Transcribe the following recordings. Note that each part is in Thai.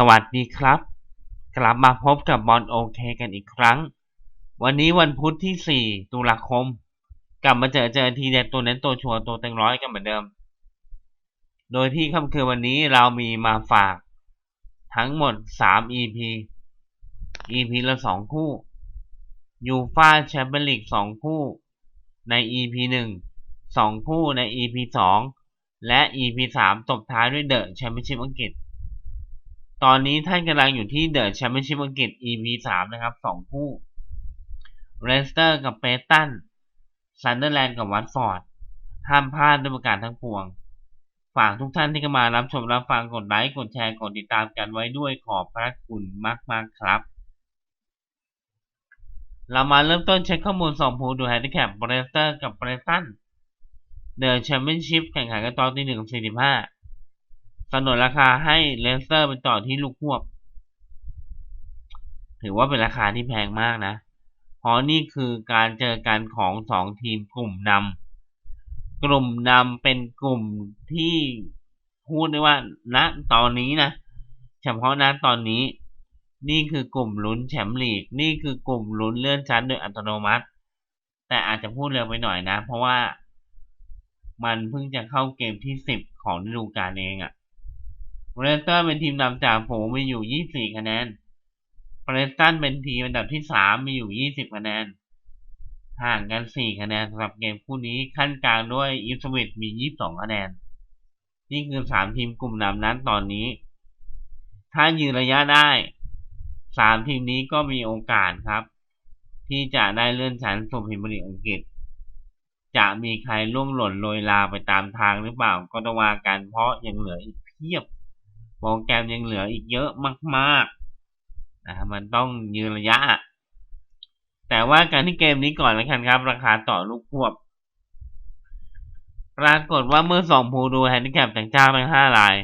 สวัสดีครับ กลับมาพบกับบอลโอเคกันอีกครั้ง วันนี้วันพุธที่ 4 ตุลาคม กลับมาเจอเจอทีเด็ดตัวเน้นตัวชัวร์ตัวเต็งร้อยกันเหมือนเดิม โดยที่ค่ำคืนวันนี้เรามีมาฝาก ทั้งหมด 3 EP EP ละ 2 คู่ยูฟาแชมเปี้ยนลีก 2 คู่ ใน EP 1 2 คู่ใน EP 2 และ EP 3 ตบท้ายด้วยเดอะแชมเปี้ยนชิพอังกฤษ ตอนนี้ท่านกำลังอยู่ที่เดอะแชมเปี้ยนชิพอังกฤษ EP 3นะครับ2คู่เรสเตอร์กับเปตันซันเดอร์แลนด์กับวัตฟอร์ด ห้ามพลาดด้วยประการทั้งปวง ฝากทุกท่านที่เข้ามารับชมรับฟังกดไลค์กดแชร์กดติดตามกันไว้ด้วยขอบพระคุณมาก ๆ ครับ เรามาเริ่มต้นเช็คข้อมูล2ผู้ดูแฮนดิแคปเบรสเตอร์กับเบรตันเดอะแชมเปี้ยนชิพแข่งขันกันตอนที่หนึ่งสี่สิบห้า สนนราคาให้เลสเตอร์เป็นต่อที่ลูกควบ ถือว่าเป็นราคาที่แพงมากนะ เพราะนี่คือการเจอกันของสองทีมกลุ่มนำกลุ่มนำเป็นกลุ่มที่พูดได้ว่าณตอนนี้นะเฉพาะณตอนนี้ นี่คือกลุ่มลุ้นแชมป์ลีก นี่คือกลุ่มลุ้นเลื่อนชั้นโดยอัตโนมัติ แต่อาจจะพูดเร็วไปหน่อยนะ เพราะว่ามันเพิ่งจะเข้าเกมที่10ของฤดูกาลเองอะ่ะ เรสเตอร์เป็นทีมนำจากโผมีอยู่24คะแนนเรสตันเป็นทีมอันดับที่3มีอยู่20คะแนน ห่างกัน4คะแนนสำหรับเกมคู่นี้ขั้นกลางด้วยอิสวิตมี22คะแนน นี่คือ3ทีมกลุ่มนำนั้นตอนนี้ ถ้ายืนระยะได้3ทีมนี้ก็มีโอกาสครับ ที่จะได้เลื่อนชั้นสู่พรีเมียร์ลีกอังกฤษ จะมีใครล่วงหล่นโรยลาไปตามทางหรือเปล่าก็ต้องว่ากันเพราะยังเหลืออีกเพียบ โปรแกรมยังเหลืออีกเยอะมากๆนะมันต้องยืนระยะ แต่ว่าการที่เกมนี้ก่อนแล้วกันครับ ราคาต่อลูกควบปรากฏว่าเมื่อสองผู้ดูแฮนดิแคปแต่งเจ้าทั้งห้าราย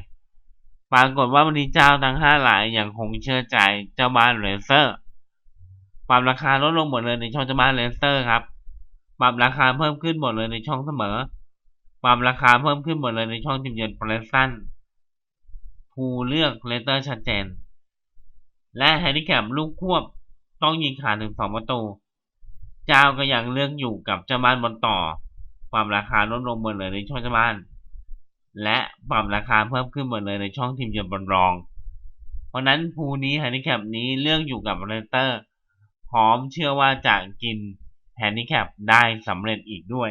ปรากฏว่าวันนี้เจ้าทั้งห้ารายอย่างคงเชื่อใจเจ้าบ้านเรเซอร์ ปรับราคาลดลงหมดเลยในช่องเจ้าบ้านเรเซอร์ครับ ปรับราคาเพิ่มขึ้นหมดเลยในช่องเสมอ ปรับราคาเพิ่มขึ้นหมดเลยในช่องทีมเยือนเปรสตัน ภูเลือกเลเตอร์ชัดเจน และแฮนดิแคปลูกควบต้องยิงขาดถึงสองประตู เจ้าก็ยังเลือกอยู่กับเจ้าบ้านบนต่อปรับราคาลดลงหมดเลยในช่องเจ้าบ้าน และปรับราคาเพิ่มขึ้นหมดเลยในช่องทีมเยือนบนรอง เพราะนั้นภูนี้แฮนดิแคปนี้เลือกอยู่กับเลเตอร์ พร้อมเชื่อว่าจะกินแฮนดิแคปได้สำเร็จอีกด้วย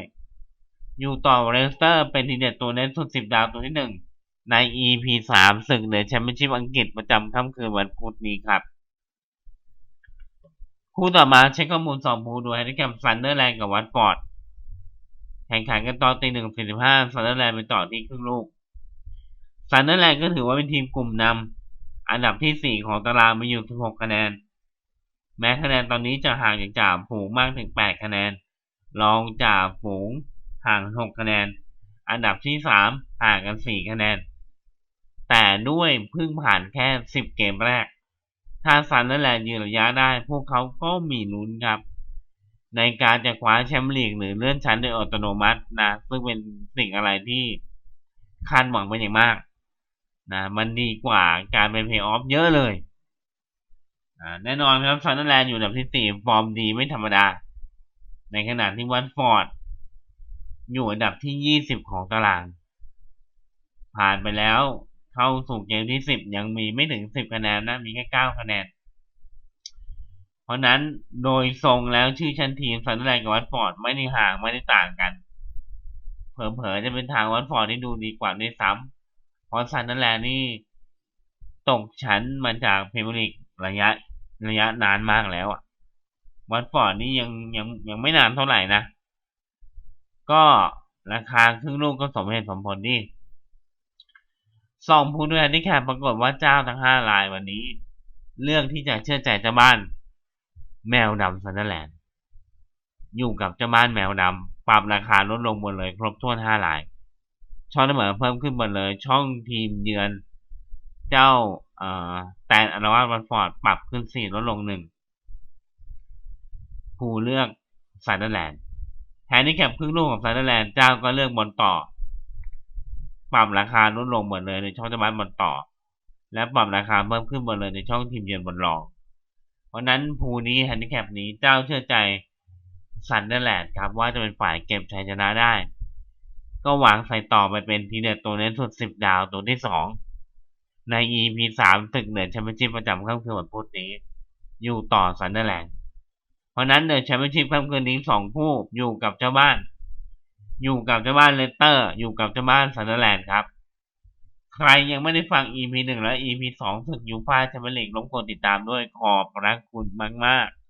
อยู่ต่อเรสเตอร์เป็นทีเด็ดตัวเน้นสุดสิบดาวตัวที่หนึ่ง ใน EP 3ศึกเหนือแชมเปี้ยนชิพอังกฤษประจำค่ำคืนวันพุธนี้ครับ คู่ต่อมาเช็คข้อมูลสองผู้ดูแฮนดิแคปซันเดอร์แลนด์กับวัตฟอร์ดแข่งขันกันตอนตีหนึ่งสี่สิบห้าซันเดอร์แลนด์เป็นต่อที่ครึ่งลูกซันเดอร์แลนด์ก็ถือว่าเป็นทีมกลุ่มนำอันดับที่สี่ของตารางมีอยู่สิบหกคะแนน แม้คะแนนตอนนี้จะห่างจากจ่าฝูงมากถึง8คะแนน รองจ่าฝูงห่าง6คะแนน อันดับที่3ห่างกัน4คะแนน แต่ด้วยเพิ่งผ่านแค่ 10 เกมแรก ถ้าซันเดอร์แลนด์ยืนระยะได้ พวกเขาก็มีลุ้นครับ ในการจะคว้าแชมป์ลีกหรือเลื่อนชั้นโดยอัตโนมัตินะ ซึ่งเป็นสิ่งอะไรที่คาดหวังเป็นอย่างมากนะมันดีกว่าการเป็นเพย์ออฟเยอะเลยแน่นอนครับซันเดอร์แลนด์อยู่อันดับที่สี่ฟอร์มดีไม่ธรรมดา ในขณะที่วัตฟอร์ด อยู่อันดับที่ยี่สิบของตาราง ผ่านไปแล้ว เข้าสู่เกมที่สิบยังมีไม่ถึงสิบคะแนนนะ มีแค่เก้าคะแนน เพราะนั้นโดยทรงแล้วชื่อชั้นทีมซันเดอร์แลนด์กับวัตฟอร์ดไม่ได้ห่างไม่ได้ต่างกัน เผลอๆจะเป็นทางวัตฟอร์ดที่ดูดีกว่าด้วยซ้ำเพราะซันเดอร์แลนด์นี่ตกชั้นมาจากพรีเมียร์ลีกระยะระยะนานมากแล้วอะวัตฟอร์ดนี่ยังยังยังไม่นานเท่าไหร่นะ ก็ราคาครึ่งลูกก็สมเหตุสมผลดี สองผู้ด้วยที่แข่ปรากฏว่าเจ้าทั้งห้ารายวันนี้ เลือกที่จะเชื่อใจเจ้าบ้าน แมวดำซันเดอร์แลนด์อยู่กับเจ้าบ้านแมวดำปรับราคาลดลงหมดเลย ครบถ้วนห้าราย ช่องเสมอเพิ่มขึ้นหมดเลย ช่องทีมเยือน เจ้าแต่อารวาสวันฟอร์ดปรับขึ้นสี่ลดลงหนึ่งผู้เลือกซาเดอร์แลนด์แทนที่แคปครึ่งลูกของซาเดอร์แลนด์เจ้าก็เลือกบอลต่อ ปรับราคาลดลงหมดเลยในช่องจังหวัดบอลต่อ และปรับราคาเพิ่มขึ้นหมดเลยในช่องทีมเยือนบนรอง เพราะนั้นภูนี้แฮนดิแคปนี้เจ้าเชื่อใจซันเดอร์แลนด์ครับว่าจะเป็นฝ่ายเก็บชัยชนะได้ ก็วางใส่ต่อไปเป็นทีเด็ดตัวเน้นสุด 10 ดาวตัวที่ 2 ใน EP 3ศึกเหนือแชมเปี้ยนชิพประจำค่ำคืนวันพุธนี้ อยู่ต่อซันเดอร์แลนด์เพราะนั้นเดอะแชมเปี้ยนชิพค่ำคืนนี้สองคู่อยู่กับเจ้าบ้าน อยู่กับเจ้าบ้านเลสเตอร์ อยู่กับเจ้าบ้านซันเดอร์แลนด์ครับ ใครยังไม่ได้ฟัง EP 1และ EP 2ศึกยูฟ่าแชมเปี้ยนลีกลบกดติดตามด้วยขอบพระคุณมาก ๆ